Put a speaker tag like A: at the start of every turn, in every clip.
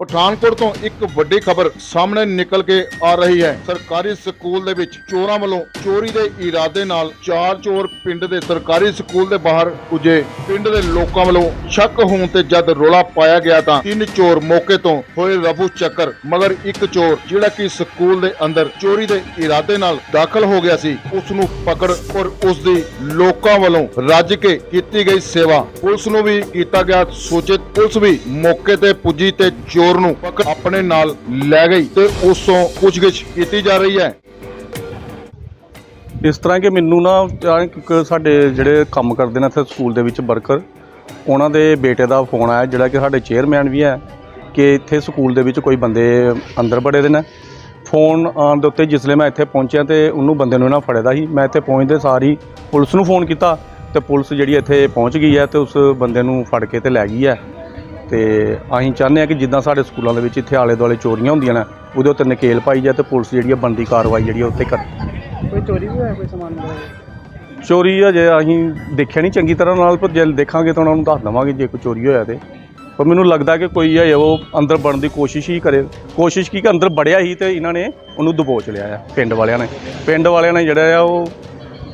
A: ਪਠਾਨਕੋਟ ਤੋਂ ਇੱਕ ਵੱਡੀ ਖਬਰ ਸਾਹਮਣੇ ਨਿਕਲ ਕੇ ਆ ਰਹੀ ਹੈ। ਸਰਕਾਰੀ ਸਕੂਲ ਦੇ ਵਿੱਚ ਚੋਰਾਂ ਵੱਲੋਂ ਚੋਰੀ ਦੇ ਇਰਾਦੇ ਨਾਲ ਚਾਰ ਚੋਰ ਪਿੰਡ ਦੇ ਸਰਕਾਰੀ ਸਕੂਲ ਦੇ ਬਾਹਰ ਪੁੱਜੇ। ਪਿੰਡ ਦੇ ਲੋਕਾਂ ਵੱਲੋਂ ਸ਼ੱਕ ਹੋਣ ਤੇ ਜਦ ਰੋਲਾ ਪਾਇਆ ਗਿਆ ਤਾਂ ਤਿੰਨ ਚੋਰ ਮੌਕੇ ਤੋਂ ਹੋਏ ਰਫੂ ਚੱਕਰ, ਮਗਰ ਇੱਕ ਚੋਰ ਜਿਹੜਾ ਕਿ ਸਕੂਲ ਦੇ ਅੰਦਰ ਚੋਰੀ ਦੇ ਇਰਾਦੇ ਨਾਲ ਦਾਖਲ ਹੋ ਗਿਆ ਸੀ ਉਸ ਨੂੰ ਪਕੜ ਔਰ ਉਸ ਦੀ ਲੋਕਾਂ ਵੱਲੋਂ ਰੱਜ ਕੇ ਕੀਤੀ ਗਈ ਸੇਵਾ। ਪੁਲਿਸ ਨੂੰ ਵੀ ਕੀਤਾ ਗਿਆ ਸੂਚਿਤ, ਪੁਲਿਸ ਵੀ ਮੌਕੇ ਤੇ ਪੁੱਜੀ ਤੇ ਚੋਰ ਨੂੰ ਪਕੜ ਆਪਣੇ ਨਾਲ ਲੈ ਗਈ ਤੇ ਉਸ ਤੋਂ ਪੁੱਛਗਿੱਛ ਕੀਤੀ ਜਾ ਰਹੀ ਹੈ।
B: ਇਸ ਤਰ੍ਹਾਂ ਕਿ ਮੈਨੂੰ ਨਾ ਅਚਾਨਕ ਸਾਡੇ ਜਿਹੜੇ ਕੰਮ ਕਰਦੇ ਨੇ ਇੱਥੇ ਸਕੂਲ ਦੇ ਵਿੱਚ ਵਰਕਰ, ਉਹਨਾਂ ਦੇ ਬੇਟੇ ਦਾ ਫੋਨ ਆਇਆ, ਜਿਹੜਾ ਕਿ ਸਾਡੇ ਚੇਅਰਮੈਨ ਵੀ ਹੈ, ਕਿ ਇੱਥੇ ਸਕੂਲ ਦੇ ਵਿੱਚ ਕੋਈ ਬੰਦੇ ਅੰਦਰ ਬੜੇ ਦੇ ਨੇ। ਫੋਨ ਆਉਣ ਦੇ ਉੱਤੇ ਜਿਸਲੇ ਮੈਂ ਇੱਥੇ ਪਹੁੰਚਿਆ ਤੇ ਉਹਨੂੰ ਬੰਦੇ ਨੂੰ ਇਹਨਾਂ ਫੜਿਆ ਸੀ। ਮੈਂ ਇੱਥੇ ਪਹੁੰਚਦੇ ਸਾਰੀ ਪੁਲਿਸ ਨੂੰ ਫੋਨ ਕੀਤਾ ਤੇ ਪੁਲਿਸ ਜਿਹੜੀ ਇੱਥੇ ਪਹੁੰਚ ਗਈ ਹੈ ਤੇ ਉਸ ਬੰਦੇ ਨੂੰ ਫੜ ਕੇ ਤੇ ਲੈ ਗਈ ਹੈ। ਤੇ ਅਸੀਂ ਚਾਹੁੰਦੇ ਹਾਂ ਕਿ ਜਿੱਦਾਂ ਸਾਡੇ ਸਕੂਲਾਂ ਦੇ ਵਿੱਚ ਇੱਥੇ ਆਲੇ ਦੁਆਲੇ ਚੋਰੀਆਂ ਹੁੰਦੀਆਂ ਨੇ ਉਹਦੇ ਉੱਤੇ ਨਕੇਲ ਪਾਈ ਜਾਏ ਤੇ ਪੁਲਿਸ ਜਿਹੜੀ ਆ ਬੰਦੀ ਕਾਰਵਾਈ ਜਿਹੜੀ ਆ ਉੱਤੇ ਕਰੇ
C: ਕੋਈ ਚੋਰੀ ਵੀ ਹੋਇਆ ਕੋਈ ਸਮਾਨ ਵਗੈਰਾ
B: ਚੋਰੀ ਅਜੇ ਅਸੀਂ ਦੇਖਿਆ ਨਹੀਂ ਚੰਗੀ ਤਰ੍ਹਾਂ ਨਾਲ ਪਰ ਜੇ ਦੇਖਾਂਗੇ ਤਾਂ ਉਹਨਾਂ ਨੂੰ ਦੱਸ ਦਵਾਂਗੇ ਜੇ ਕੋਈ ਚੋਰੀ ਹੋਇਆ ਤੇ। ਪਰ ਮੈਨੂੰ ਲੱਗਦਾ ਕਿ ਕੋਈ ਹੈ ਉਹ ਅੰਦਰ ਵੜਨ ਦੀ ਕੋਸ਼ਿਸ਼ ਹੀ ਕਰੇ। ਕੋਸ਼ਿਸ਼ ਕੀ ਕਿ ਅੰਦਰ ਵੜਿਆ ਹੀ ਤੇ ਇਹਨਾਂ ਨੇ ਉਹਨੂੰ ਦਬੋਚ ਲਿਆ ਆ ਪਿੰਡ ਵਾਲਿਆਂ ਨੇ। ਪਿੰਡ ਵਾਲਿਆਂ ਨੇ ਜਿਹੜਾ ਆ ਉਹ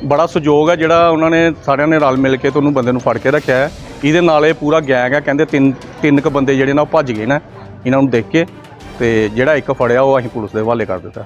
B: ਬੜਾ ਸਹਿਯੋਗ ਹੈ ਜਿਹੜਾ ਉਹਨਾਂ ਨੇ ਸਾਰਿਆਂ ਨੇ ਰਲ ਮਿਲ ਕੇ ਤੇ ਉਹਨੂੰ ਬੰਦੇ ਨੂੰ ਫੜ ਕੇ ਰੱਖਿਆ ਹੈ। ਇਹਦੇ ਨਾਲ ਇਹ ਪੂਰਾ ਗੈਂਗ ਹੈ, ਕਹਿੰਦੇ ਤਿੰਨ ਤਿੰਨ ਕ ਬੰਦੇ ਜਿਹੜੇ ਨਾ ਉਹ ਭੱਜ ਗਏ ਨੇ, ਇਹਨਾਂ ਨੂੰ ਦੇਖ ਕੇ ਤੇ ਜਿਹੜਾ ਇੱਕ ਫੜਿਆ ਉਹ ਅਸੀਂ ਪੁਲਿਸ ਦੇ ਹਵਾਲੇ ਕਰ ਦਿੱਤਾ।